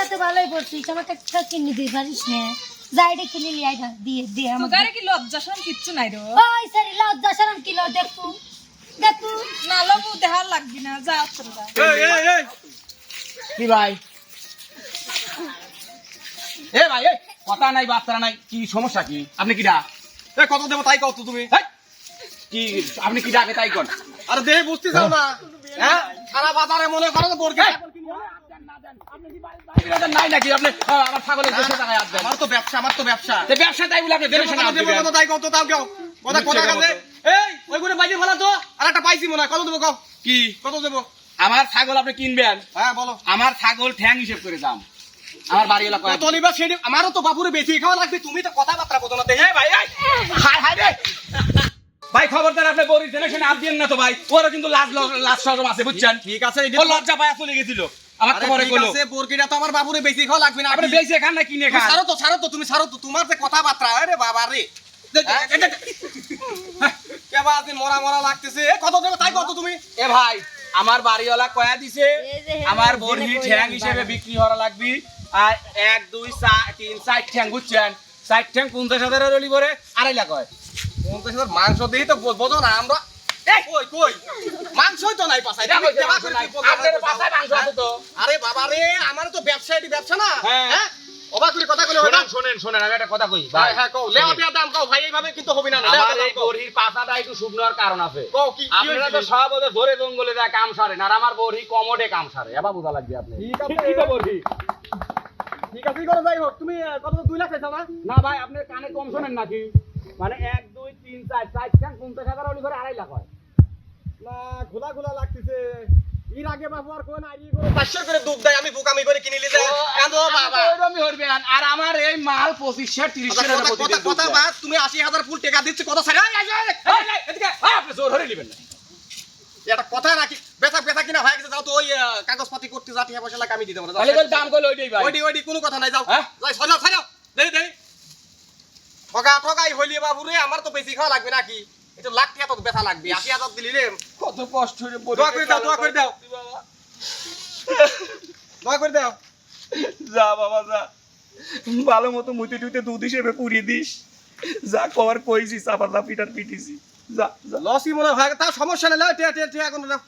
তা তো ভালোই পড়ছিস আমাকে একটা কিনে দিতে পারিস না। যাইডে কিনে লিয়ে আয় দিয়ে দিয়ে গাড়ি কি লজ্জা শরম কিচ্ছু নাই রে? ওই সারি লজ্জা শরম কিলো দেখু দেখু। না লবু দেখার লাগবি না যা তোর যা। কি ভাই? এ ভাই এ কথা নাই বার্তা নাই কি সমস্যা কি? আপনি কি ডাক এ, কত দেবো তাই কত তুমি। কি আপনি কি ডাকে তাই কোন। আরে দেহে বুঝতে চাও না। হ্যাঁ? সারা বাজারে মনে করো তো বোরকে নাই নাকি আপনি আহ, আমার ছাগলের দেশে টাকায় হাত দেন আমার তো ব্যবসা আমার তো ব্যবসা ব্যবসা তাই বলে আপনি দেবো দেশে কত, হাত দেবো দিবেন। কত, তাই কত তাও কেউ কথা কথা কথা কাছে এই ওই করে বাইরে ফেলা তো আর একটা পাইছি মনে কত দেবো কও কি কত দেবো আমার ছাগল আপনি কিনবেন হ্যাঁ বলো আমার ছাগল ঠ্যাং হিসেব করে দাম আমার বাড়ি এলাকা কত নিবা সেটি আমারও তো বাপুরে বেশি খাওয়া লাগবে তুমি তো কথাবার্তা বোঝো না দেখে ভাই এই! রে ভাই খবরদার আপনি বড়ি জেনে শুনে আপ দিয়েন না তো ভাই ওরা কিন্তু লাজ লাজ সরম আছে বুঝছেন ঠিক আছে লজ্জা পায়া চলে গেছিল আমার তো পরে কইলো। বোরকিটা তো আমার বাপুরে বেশি খাওয়া লাগবে না আপনি আপনি বেশি খান না কিনে খান। ছাড়ো তো ছাড়ো তো তুমি ছাড়ো তো তোমার যে কথাবার্তা আরে বাবা রে। কেবা দিন মরা মরা লাগতেছে। কত দেবে তাই কত তুমি? এ ভাই আমার বাড়িওয়ালা কয়া দিছে আমার বড়ি ঠ্যাং হিসেবে। বিক্রি হওয়া লাগবি। আর এক দুই তিন চার ঠ্যাং বুঝছেন? চার ঠ্যাং পঞ্চাশ হাজারের অলি পরে আড়াই লাখ হয়। পঞ্চাশ হাজার মাংস দিই তো বোঝো না আমরা কই কই? মাংসই তো নাই পাশায় তুমি কেবা করে তুমি পঞ্চাশ আপনার হাজার বাসায় মাংস আছে তো। আরে বাবা রে আমার তো ব্যবসা এটি ব্যবসা না। হ্যাঁ। অবাক করে কথা বলে শোনেন শোনেন শোনেন আমি একটা কথা কই হ্যাঁ কও। লেওয়া দেওয়া দাম কও ভাই এইভাবে কিন্তু হবে না আমার এই বড়ির পাতাটা একটু শুকনোর কারণ আছে। কও কি কি আপনারা তো সব ওদের ধরে জঙ্গলে যায় কাম সারেন আর আমার বড়ি কমোডে কাম সারে। এবার বোঝা লাগবে আপনি। ঠিক আছে। কি বড়ি। ঠিক আছে করো যাই হোক তুমি কত দুই লাখ চাইছো না? না ভাই আপনি কানে কম শোনেন নাকি? মানে এক দুই তিন চার চার ঠ্যাং পঞ্চাশ হাজার অলি আড়াই লাখ হয়। না খোলা খোলা লাগতেছে। এর আগে বাবু আর কোন আইডি করে পাঁচশো করে দুধ দেয় আমি বোকামি করে কিনে নিলে ওইরকমই হইবেন। আর আমার এই মাল পঁচিশশো তিরিশ কথা কথা কথা কথা বাদ তুমি আশি হাজার ফুল টাকা দিচ্ছ কত সারি আপনি জোর ধরে নেবেন না। একটা কথা রাখি। বেচা বেচা কিনা হয়ে গেছে যাও তো ওই কাগজপাতি করতে যা টিয়া পয়সা লাগে আমি দিতে পারব। তাহলে বল দাম করলে ওইটাই ভাই ওইডি ওইডি কোনো কথা নাই যাও। হ্যাঁ? যাই সাজাও সাজাও। দেই দেই। ঠকা ঠকাই হইলি বাবু রে আমার তো বেশি খাওয়া লাগবে নাকি? এটা লাখ টাকা তো বেচা লাগবে আশি হাজার দিলি রে। কত কষ্ট হয়ে দোয়া করে দাও দোয়া করে দাও। দোয়া করে দাও। যা বাবা যা। ভালো মতো মুতে টুতে দুধ হিসেবে পুড়িয়ে দিস। যা কর কইছি চাপার দা পিটার পিটিছি। যা যা। লসই মনে হয় সমস্যা নেই টিয়া টিয়া টিয়া কোনো দাও।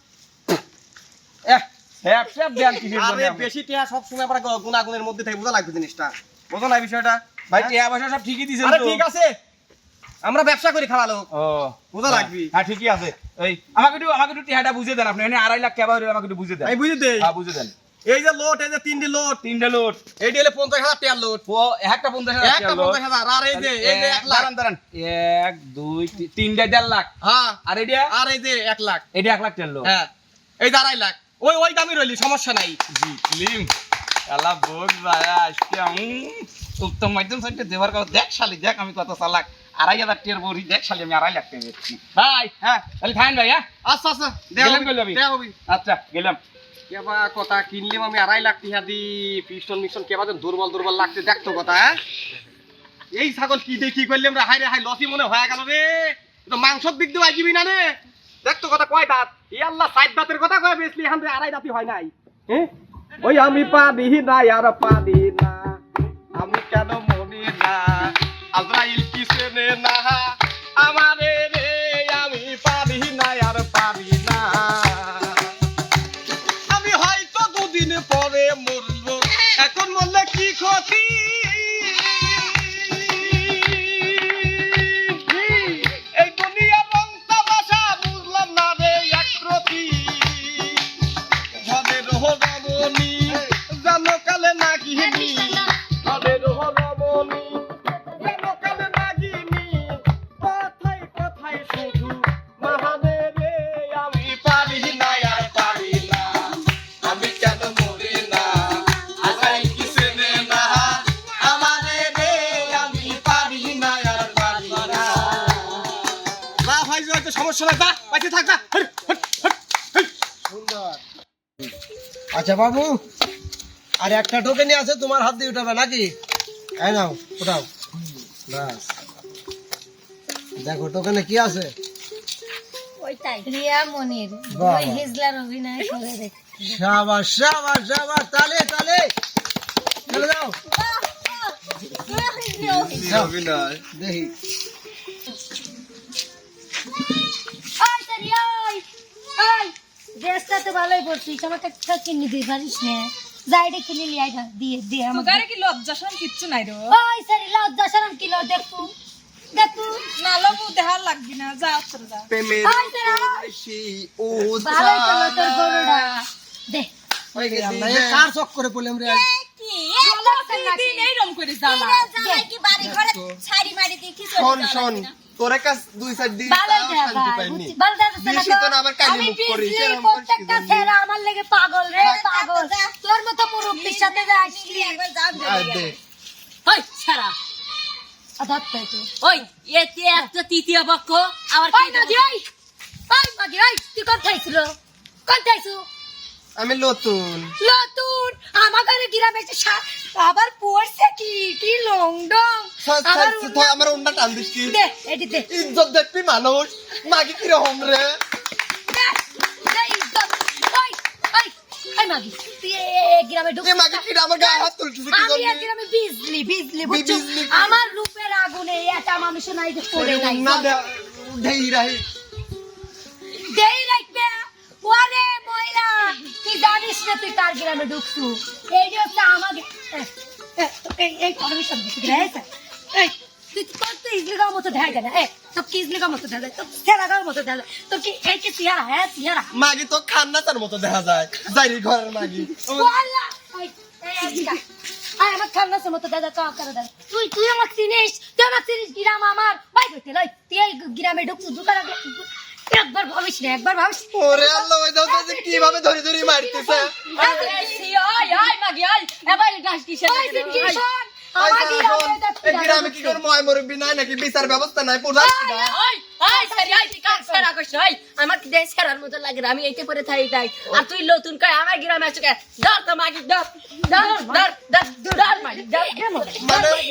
এহ হ্যাপ স্যাপ দেন কিসের আরে বেশি টিয়া সব সময় আবার গুণাগুণের মধ্যে থেকে বোঝা লাগবে জিনিসটা। বোঝো না বিষয়টা? ভাই টিয়া পয়সা সব ঠিকই দিছেন আরে ঠিক আছে। আমরা ব্যবসা করি খাওয়া লোক। ও বোঝা লাগবি। হ্যাঁ ঠিকই আছে। এই আমাকে একটু আমাকে একটু টিয়াটা বুঝে দেন আপনি। এনে আড়াই লাখ কেবা হইল আমাকে একটু বুঝে দেন। আমি বুঝি দেই হ্যাঁ বুঝে দেন। এই যে লোট এই যে তিনটি লোট তিনটে লোট এইটি হলে পঞ্চাশ হাজার টিয়ার লোট ও একটা পঞ্চাশ হাজার একটা পঞ্চাশ হাজার। আর এই যে এই যে এক লাখ দাঁড়ান। এক দুই তিন তিনটে দেড় লাখ। হ্যাঁ। আর এটা আর এই যে এক লাখ। এটা এক লাখ টেন লোক হ্যাঁ। এই যে আড়াই লাখ। ওই ওই দামি রইলি সমস্যা নাই। জিতলিম আলা বোক ভায়া আজকে আমি উত্তম মাধ্যম সাইডে দেওয়ার কথা দেখ শালি দেখ আমি কত চালাক। আড়াই হাজার টিয়ার বড়ি দেখ শালি আমি আড়াই লাখ টাকা দিচ্ছি। ভাই হ্যাঁ তাহলে ভাই হ্যাঁ? আচ্ছা আচ্ছা গেলাম আমি। আচ্ছা গেলাম। কেবা কথা কিনলাম আমি আড়াই লাখ টিহা দি পিস্টন মিস্টন কেবা দুর্বল দুর্বল লাগতে দেখতো কথা হ্যাঁ? এই ছাগল কি করলাম রে হাই রে হাই লসি মনে হয়ে গেল রে। তো মাংসর দিক দিয়ে না রে। দেখতো কথা কয় দাঁত? এই আল্লাহ সাইড দাঁতের কথা কয় বেশলি এখান থেকে আড়াই দাঁতই হয় নাই। হ্যাঁ? ওই আমি পারি না আর পারি না। আমি কেন মরি না? আজরাইল আচ্ছা বাবু আর একটা টোকেনি আছে তোমার হাত দিয়ে উঠাবে নাকি এই নাও উঠাও ব্যাস দেখো টোকেনে কি আছে ওইটাই রিয়া মনির ওই হিজলার অভিনয় করে দেখ সাবাস সাবাস সাবাস তালে তালে চলে যাও অভিনয় দেখি ড্রেসটা তো ভালোই পড়ছিস আমাকে একটা কিনে দিতে পারিস না। যাইডে কিনে লিয়ে আয় দিয়ে দিয়ে আমাকে। তোগারে কি লজ্জা শরম কিচ্ছু নাই রে। ওই সারি লজ্জা শরম কিলো দেখু দেখু। না লবু দেহার লাগবি না যা তোর যা। ওই সারা বেশি ভালোই তো তোর গরুটা। দে। না, এ কার চক করে পড়লাম রে? দিন এইরকম করে জ্বালা। শোন শোন কাছ দুই চার দিন ভালো তাও দেখা শান্তি পাইনি ভালো দেখা বেশি তো না আবার কালি আমি মুখ পিছলি কি প্রত্যেকটা ছেলে আমার লেগে পাগল রে পাগল। তোর মতো মুরব্বির সাথে যে আসলি। আর দে। ওই ছাড়া। ধরতে তো ওই এতে একটা তৃতীয় পক্ষ? আবার ওই মাগি ওই। তুই কোন খাইছিল কোন খাইছু আমি নতুন। নতুন। আমাদের গ্রামে যে সা- আবার পড়ছে কি? কি লং ডং সা- আবার সা- তো আমার অন্য টান দিস কি? দে এটি দে। ইজ্জত দেখবি মানুষ। মাগি রে? কি বিজলি কি? আমার রূপের আগুনে এটা মানুষ নাই যে পড়ে নাই। না দে দেই রাখবে ওরে ময়রা তুই জানিস না তুই কার গ্রামে ঢুকছু? এই যে হচ্ছে আমাকে এ, এই এই পারমিশন দিতে গেছে এই তুই তোর তো ইজলি গাঁও মতো দেখা যায় না। এ তোর কি ইজলি গাঁও মতো দেখা যায় তোর সেরা গাঁও মতো দেখা যায় তোর কি এই কি চেহারা হ্যাঁ চেহারা। মাগি তো খান্নাটার মতো দেখা যায়। যাইরি ঘরের মাগি। ওয়াল্লা! এই এই আয় আমার খান্নাসের মতো দাদা কাজ করে দাদা তুই তুই আমাকে চিনিস? তুই আমাকে চিনিস? গ্রাম আমার। ভাই কইতে লই। তুই এই গ্রামে ঢুকছু দোকান একবার ভাবিস না একবার ভাবিস ওরে আল্লাহ ওই দাও তো যে কীভাবে ধরে ধরে মারতেছে। মাগি এবার আমার শোন, গ্রামে শোন, এই গ্রামে কি করে ময় মুরব্বি নাই নাকি? বিচার ব্যবস্থা নাই প্রধান আমার কি দেশ ছাড়ার মতো লাগে আমি এইতে পরে থাই তাই। আর তুই নতুন কই আমার গ্রামে আছো কে? ধর তো মাগি ধর ধর ধর ধর ধর মাগি ধর।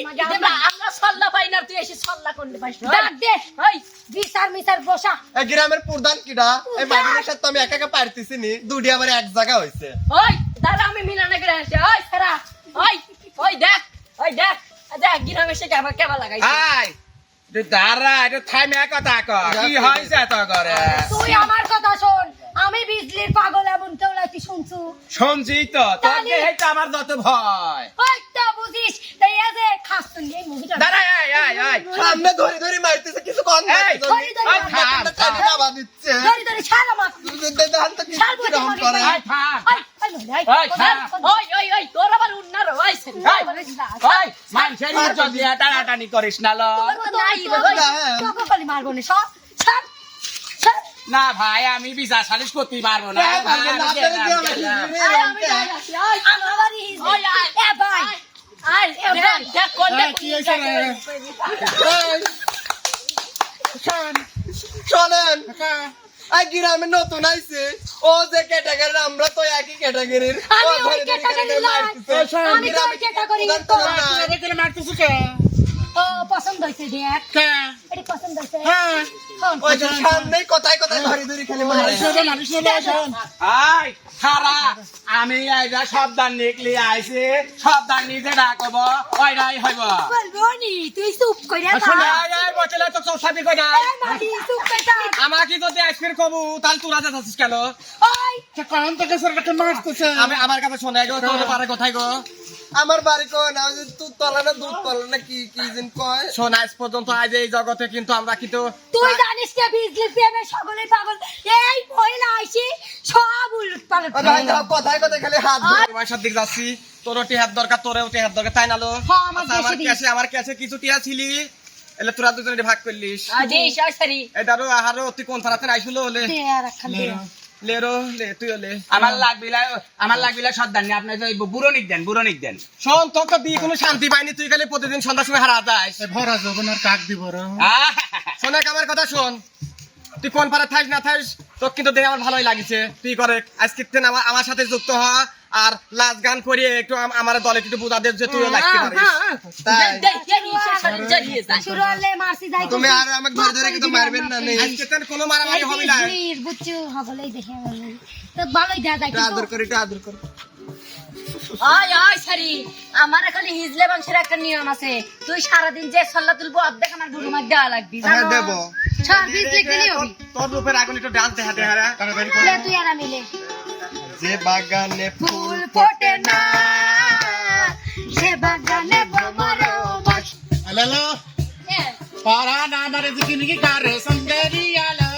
মানে আমরা সল্লা পাই না তুই এসে সল্লা করতে পারিস ডাক দে। বিচার মিচার বসা। এই গ্রামের প্রধান কিডা? এই মাগির সাথে তো আমি একা একা পারতেছি নি। দুটি আবার এক জায়গা হইছে। ওই দাদা আমি মিলানে আসি। ওই সারা ওই ওই দেখ ওই দেখ। দেখ গ্রামে এসে কেমন কেমন লাগাইছে। আই দাঁড়া এটা থামে কথা কর কি হয়েছে তো করে? তুই আমার কথা শোন। আমি বিজলির পাগল এমন কেউ লাইতি শুনছু? শুনছি তো আমার যত ভয়। ওই তো বুঝিস তাই এই যে খাস তুই এই মুভিটা দাঁড়া আয় আয় আয় সামনে ধরে ধরে মারতেছে কিছু কম দিচ্ছে। টানাটানি করিস না মারবো। না ভাই আমি বিচার সালিশ করতে পারব না। হ্যাঁ, এই, শোনেন। এই গ্রামে নতুন আইছে। ও যে ক্যাটাগরির আমরা তো একই ক্যাটাগরির শোন, ওই কথায় কথায় ধরে ধরে খালি আই আমি সাবধান নিকলি আইছে সাবধান নিজে ডাকব হইব? বলব নি, তুই চুপ কইরা থাক। তো সাবি কই চুপ থাক। আমাকে যদি আইসক্রিম কবু তাহলে তোরা যাচ্ছিস কেন? ওই, আমি আমার কাছে শোনা গো তোর পারে কোথায় গো। আমার বাড়ি কয় না দুধ তলা না দুধ তলা না কি কি যেন কয়? শোন আজ পর্যন্ত আজ এই জগতে কিন্তু আমরা কিন্তু তুই জানিস কে বিজলি প্রেমে সকলে পাগল। এই মহিলা আইছি সব উলট পালট ভাই দাও, কথায় কথায় খালি হাত ধরে। দিক যাচ্ছি। তোরও টিহার দরকার তোরেও টিহার দরকার তাই নালো হ্যাঁ, আমার আচ্ছা, আমার দিন। কাছে আমার কাছে কিছু টিহা ছিলি? এলে তোরা দুজনে ভাগ করলিস। দিস ওই সারি আহারও তুই কোন থানাতে আইছিল হলে। লেরো লে তুই হলে আমার লাগবিলা আমার লাগবিলা সর্দার নি আপনি ওই বুড়নিক দেন বুড়নিক দেন। শোন তোর তো দিয়ে কোনো শান্তি পাইনি তুই খালি প্রতিদিন সন্ধ্যার সময় হারা যায় ভরা কাক দিব আমার কথা শোন। তুই কোন পাড়া থাইস না থাইস তোর কিন্তু দেখে আমার ভালোই লাগিছে তুই করে আজকে থেকে আমার আমার সাথে যুক্ত হ আর লাজ গান করে একটু আমার দলে একটু বোঝা দে যে তুইও লাগতে হ্যাঁ, পারিস তাই জ্বালিয়ে যায় শুরু হলে মারছি যাই তুমি আর আমাকে ধরে ধরে কিন্তু মারবেন না নেই আজকে তোর কোনো মারামারি হবে না বুঝছ সকলেই দেখে তো ভালোই দেখা যায় একটু আদর করে একটু আদর করে আয় আয় সারি। আমার খালি হিজলে বংশের একটা নিয়ম আছে। তুই সারাদিন যে সল্লা তুলবো অর্ধেক আমার গুরু মার দেওয়া লাগবি হ্যাঁ দেবো। নিও তোর- রূপের আগুন একটু ডান্স দেখা দে হারা লে তুই আর আমি লে। যে বাগানে ফুল ফোটে না সে বাগানে ভ্রমরও বাস kare sandari alo.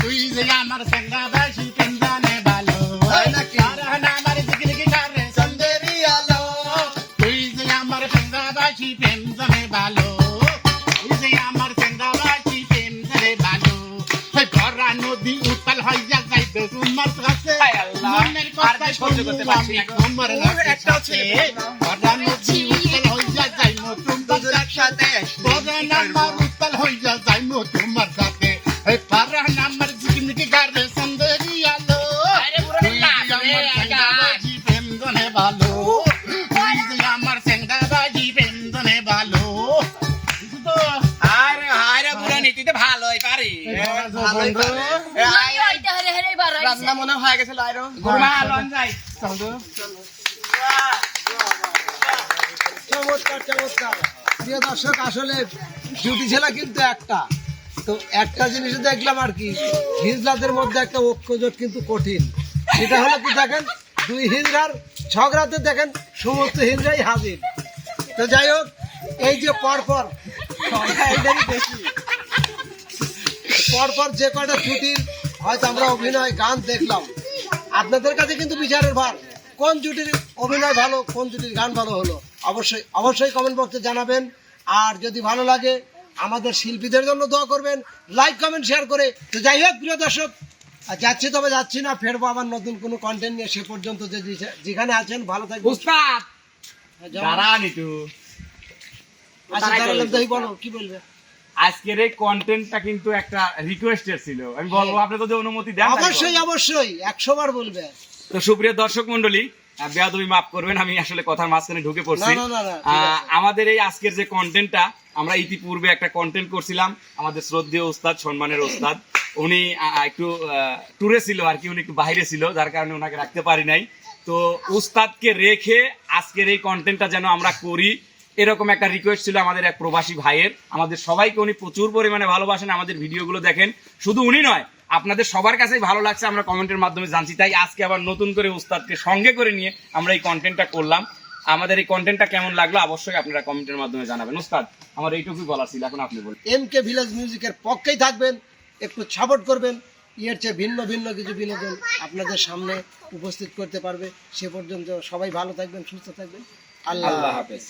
Tui ze amar sanga bashi সহ্য করতে পারছি না। para nodi utal hoya যাই নতুন দুজনের সাথে Boga namar utal hoya যাই তোমার সাথে এই পারা নাম্বার জিকিমিকি গারে সন্দরি আলো। বেন্দনে ভালো আমার সেঙ্গা বাজি বেন্দনে ভালো। আরে আরে বুড়া নীতি ভালোই পারি। ভালোই পারে। রান্না মনে হয়ে গেছিল আইরো গুরমা লন যাই। চমৎকার চমৎকার। প্রিয় দর্শক আসলে ডিউটি ছেলা কিন্তু একটা। তো একটা জিনিস দেখলাম আর কি হিজলাদের মধ্যে একটা ঐক্যজোট কিন্তু কঠিন। সেটা হলো কি দেখেন দুই হিজড়ার ঝগড়াতে দেখেন সমস্ত হিজড়াই হাজির। তো যাই হোক এই যে পরপর পরপর যে কয়টা ছুটির হয়তো আমরা অভিনয় গান দেখলাম। আপনাদের কাছে কিন্তু বিচারের ভার। কোন জুটির অভিনয় ভালো কোন জুটির গান ভালো হলো? অবশ্যই অবশ্যই কমেন্ট বক্সে জানাবেন। আর যদি ভালো লাগে আমাদের শিল্পীদের জন্য দোয়া করবেন। লাইক কমেন্ট শেয়ার করে। তো যাই হোক প্রিয় দর্শক যাচ্ছি তবে যাচ্ছি না ফেরবো আবার নতুন কোনো কন্টেন্ট নিয়ে সে পর্যন্ত যে যে- যেখানে আছেন ভালো থাকবেন। উস্তাদ! দাঁড়ান একটু। আচ্ছা দাঁড়ালাম তাই বলো কি বলবে? আজকের এই কন্টেন্টটা কিন্তু একটা রিকোয়েস্টের ছিল। আমি বলব আপনি যদি অনুমতি দেন অবশ্যই অবশ্যই একশো বার বলবে। তো সুপ্রিয় দর্শক মন্ডলী বেয়াদবি মাফ করবেন আমি আসলে কথার মাঝখানে ঢুকে পড়ছি। আমাদের এই আজকের যে কন্টেন্টটা আমরা ইতিপূর্বে একটা কন্টেন্ট করছিলাম আমাদের শ্রদ্ধেয় ওস্তাদ সম্মানের ওস্তাদ। উনি একটু ট্যুরে ছিল আর কি উনি একটু বাইরে ছিল যার কারণে ওনাকে রাখতে পারি নাই। তো উস্তাদকে রেখে আজকের এই কন্টেন্টটা যেন আমরা করি। এরকম একটা রিকোয়েস্ট ছিল আমাদের এক প্রবাসী ভাইয়ের। আমাদের সবাইকে উনি প্রচুর পরিমাণে ভালোবাসেন আমাদের ভিডিওগুলো দেখেন। শুধু উনি নয় আপনাদের সবার কাছেই ভালো লাগছে আমরা কমেন্টের মাধ্যমে জানছি। তাই আজকে আবার নতুন করে উস্তাদকে সঙ্গে করে নিয়ে আমরা এই কন্টেন্টটা করলাম। আমাদের এই কন্টেন্টটা কেমন লাগল অবশ্যই আপনারা কমেন্টের মাধ্যমে জানাবেন। উস্তাদ আমার এইটুকুই বলার ছিল এখন আপনি বলুন। এম কে ভিলেজ মিউজিকের পক্ষেই থাকবেন একটু সাপোর্ট করবেন এর চেয়ে ভিন্ন ভিন্ন কিছু বিনোদন আপনাদের সামনে উপস্থিত করতে পারবে। সে পর্যন্ত সবাই ভালো থাকবেন সুস্থ থাকবেন। আল্লাহ আল্লাহ হাফেজ।